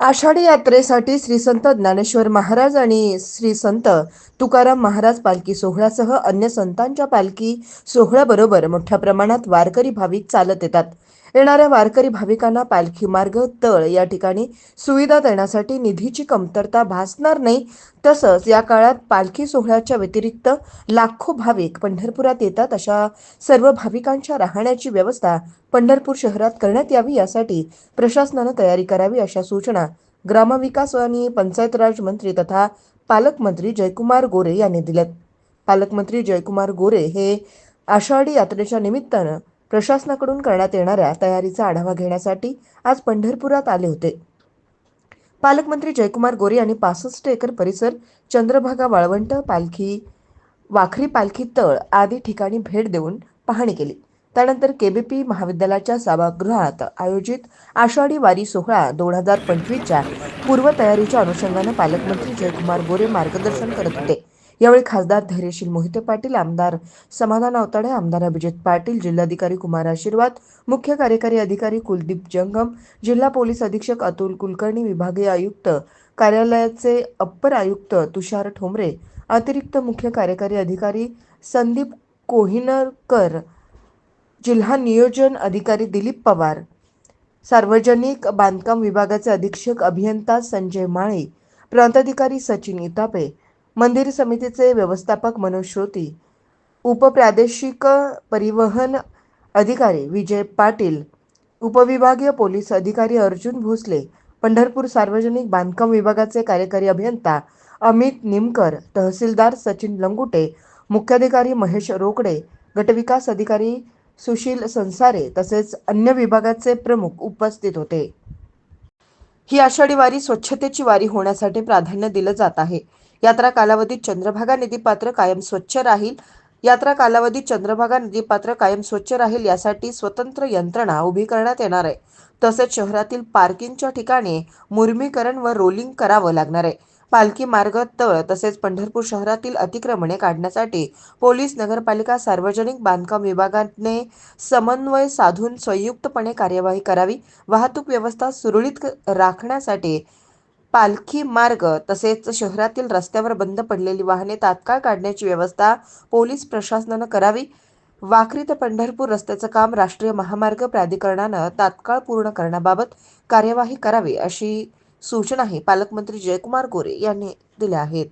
आषाढी यात्रेसाठी श्री संत ज्ञानेश्वर महाराज आणि श्री संत तुकाराम महाराज पालखी सोहळ्यासह अन्य संतांच्या पालखी सोहळ्याबरोबर मोठ्या प्रमाणात वारकरी भाविक चालत येतात. येणाऱ्या वारकरी भाविकांना पालखी मार्ग तळ या ठिकाणी सुविधा देण्यासाठी निधीची कमतरता भासणार नाही. तसंच या काळात पालखी सोहळ्याच्या व्यतिरिक्त लाखो भाविक पंढरपुरात येतात. अशा सर्व भाविकांच्या राहण्याची व्यवस्था पंढरपूर शहरात करण्यात यावी यासाठी प्रशासनानं तयारी करावी अशा सूचना ग्रामविकास आणि पंचायत राज मंत्री तथा पालकमंत्री जयकुमार गोरे यांनी दिल्यात. पालकमंत्री जयकुमार गोरे हे आषाढी यात्रेच्या निमित्तानं प्रशासनाकडून करण्यात येणाऱ्या तयारीचा आढावा घेण्यासाठी आज पंढरपुरात आले होते. पालकमंत्री जयकुमार गोरे यांनी पासष्ट एकर परिसर चंद्रभागा वाळवंट पालखी वाखरी पालखी तळ आदी ठिकाणी भेट देऊन पाहणी केली. त्यानंतर केबीपी महाविद्यालयाच्या सभागृहात आयोजित आषाढी वारी सोहळा दोन हजार पंचवीसच्या पूर्वतयारीच्या अनुषंगानं पालकमंत्री जयकुमार गोरे मार्गदर्शन करत होते. यावेळी खासदार धैर्यशील मोहिते पाटील आमदार समाधान अवताडे आमदार अभिजित पाटील जिल्हाधिकारी कुमार आशीर्वाद मुख्य कार्यकारी अधिकारी कुलदीप जंगम जिल्हा पोलीस अधीक्षक अतुल कुलकर्णी विभागीय आयुक्त कार्यालयाचे अप्पर आयुक्त तुषार ठोंबरे अतिरिक्त मुख्य कार्यकारी अधिकारी संदीप कोहिनरकर जिल्हा नियोजन अधिकारी दिलीप पवार सार्वजनिक बांधकाम विभागाचे अधीक्षक अभियंता संजय माळी प्रांताधिकारी सचिन इतापे मंदिर समितीचे व्यवस्थापक मनोज श्रोती उपप्रादेशिक परिवहन अधिकारी विजय पाटील उपविभागीय पोलीस अधिकारी अर्जुन भोसले पंढरपूर सार्वजनिक बांधकाम विभागाचे कार्यकारी अभियंता अमित निमकर तहसीलदार सचिन लंगुटे मुख्याधिकारी महेश रोकडे गटविकास अधिकारी सुशील संसारे तसेच अन्य विभागाचे प्रमुख उपस्थित होते. ही आषाढी वारी स्वच्छतेची वारी होण्यासाठी प्राधान्य दिलं जात आहे. यात्रा कालावधीत चंद्रभागा नदीपात्र कायम स्वच्छ राहील. यात्रा कालावधीत चंद्रभागा नदीपात्र कायम स्वच्छ राहील यासाठी स्वतंत्र यंत्रणा उभी करण्यात येणार आहे. तसेच शहरातील पार्किंगच्या ठिकाणी मुर्मीकरण व रोलिंग करावं लागणार आहे. पालखी मार्ग तळ तसेच पंढरपूर शहरातील अतिक्रमणे काढण्यासाठी पोलीस नगरपालिका सार्वजनिक बांधकाम विभागाने समन्वय साधून संयुक्तपणे कार्यवाही करावी. वाहतूक व्यवस्था सुरळीत राखण्यासाठी पालखी मार्ग तसेच शहरातील रस्त्यावर बंद पडलेली वाहने तात्काळ काढण्याची व्यवस्था पोलीस प्रशासनानं करावी. वाखरी ते पंढरपूर रस्त्याचं काम राष्ट्रीय महामार्ग प्राधिकरणानं तात्काळ पूर्ण करण्याबाबत कार्यवाही करावी अशी सूचनाही पालकमंत्री जयकुमार गोरे यांनी दिल्या आहेत.